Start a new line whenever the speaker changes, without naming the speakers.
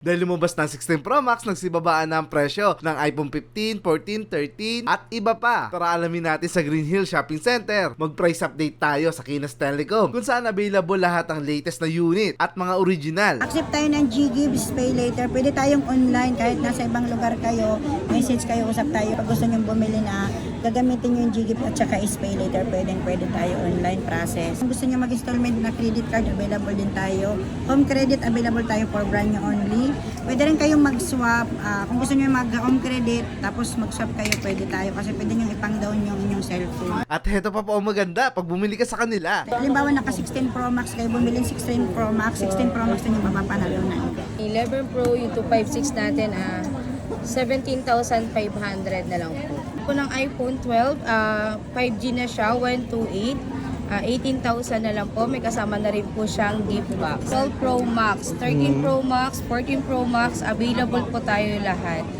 Dahil lumabas ng 16 Pro Max, nagsibabaan na ang presyo ng iPhone 15, 14, 13 at iba pa. Tara alamin natin sa Green Hill Shopping Center. Mag-price update tayo sa Kinas Telecom kung saan available lahat ng latest na unit at mga original.
Accept tayo ng G-Gives, pay later. Pwede tayong online kahit nasa ibang lugar kayo. Message kayo, usap tayo. Pag gusto nyo bumili na, gagamitin nyo yung G-Gives at saka is pay later. Pwede, pwede tayo online process. Kung gusto nyo mag-installment na credit card, available din tayo. Home credit, available tayo for brand new only. Pwede rin kayong mag-swap. Ah, kung gusto nyo mag-home credit, tapos mag-swap kayo, pwede tayo. Kasi pwede nyo ipang-down yung inyong cellphone.
At heto pa po ang maganda pag bumili ka sa kanila.
Halimbawa, naka 16 Pro Max kayo, bumili 16 Pro Max, 16 Pro Max na yung mapapanalunan.
11 Pro, yung 256 natin, ah 17,500 na lang po. Po ng iPhone 12, ah 5G na siya, 128. Ah 18,000 na lang po. May kasama na rin po siyang gift box. 12 Pro Max, 13 Pro Max, 14 Pro Max, available po tayo lahat.